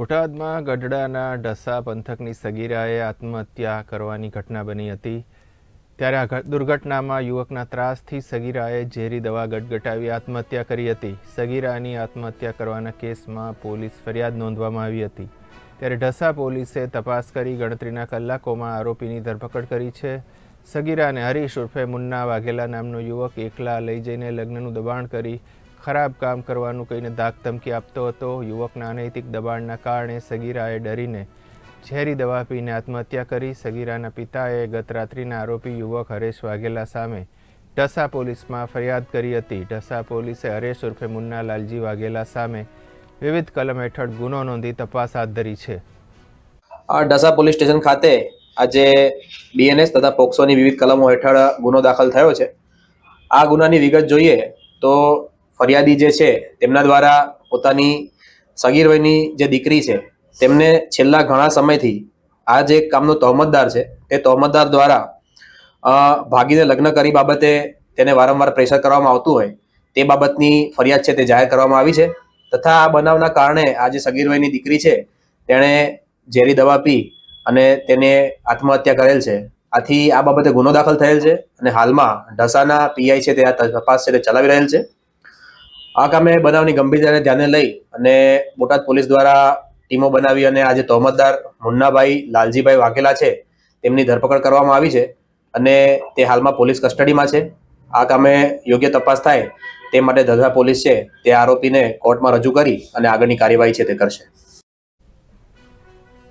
બોટાદમાં ગઢડાના ઢસા પંથકની સગીરાએ આત્મહત્યા કરવાની ઘટના બની હતી. ત્યારે આ દુર્ઘટનામાં યુવકના ત્રાસથી સગીરાએ ઝેરી દવા ગટગટાવી આત્મહત્યા કરી હતી. સગીરાની આત્મહત્યા કરવાના કેસમાં પોલીસ ફરિયાદ નોંધવામાં આવી હતી. ત્યારે ઢસા પોલીસે તપાસ કરી ગણતરીના કલાકોમાં આરોપીની ધરપકડ કરી છે. સગીરાને હરીશ ઉર્ફે મુન્ના વાઘેલા નામનો યુવક એકલા લઈ જઈને લગ્નનું દબાણ કરી ખરાબ કામ કરવાનું કહીને ધાકધમકી આપતો હતો. યુવકના અનૈતિક દબાણના કારણે સગીરાએ ડરીને ઝેરી દવા પીને આત્મહત્યા કરી. સગીરાના પિતાએ ગત રાત્રિના આરોપી યુવક હરેશ વાઘેલા સામે ઢસા પોલીસમાં ફરિયાદ કરી હતી. ઢસા પોલીસે હરેશ ઉર્ફે મુન્ના લાલજી વાઘેલા સામે વિવિધ કલમ હેઠળ ગુનો નોંધી તપાસ હાથ ધરી છે. આ ઢસા પોલીસ સ્ટેશન ખાતે આજે ડીએનએસ તથા પોક્સોની વિવિધ કલમો હેઠળ ગુનો દાખલ થયો છે. આ ગુનાની વિગત જોઈએ તો ફરિયાદી જે છે, તેમના દ્વારા પોતાની સગીર વયની જે દીકરી છે, તેમને છેલ્લા ઘણા સમયથી આ જે કામનો તહોમતદાર છે, તે તહોમતદાર દ્વારા ભાગીને લગ્ન કરી બાબતે તેને વારંવાર પ્રેશર કરવામાં આવતું હોય, તે બાબતની ફરિયાદ છે તે જાહેર કરવામાં આવી છે. તથા આ બનાવના કારણે આ જે સગીર દીકરી છે, તેણે ઝેરી દવા પી અને તેને આત્મહત્યા કરેલ છે. આથી આ બાબતે ગુનો દાખલ થયેલ છે અને હાલમાં ઢસાના પીઆઈ છે તે આ તપાસ છે તે ચલાવી રહેલ છે. આ કામે બનાવની ગંભીરતાને ધ્યાને લઈ અને બોટાદ પોલીસ દ્વારા ટીમો બનાવી અને આજે તોહમતદાર મુન્નાભાઈ, લાલજીભાઈ વાઘેલા છે, તેમની ધરપકડ કરવામાં આવી છે અને તે હાલમાં પોલીસ કસ્ટડીમાં છે. આ કામે યોગ્ય તપાસ થાય તે માટે ધજા પોલીસ છે તે આરોપીને કોર્ટમાં રજૂ કરી અને આગળની કાર્યવાહી છે તે કરશે.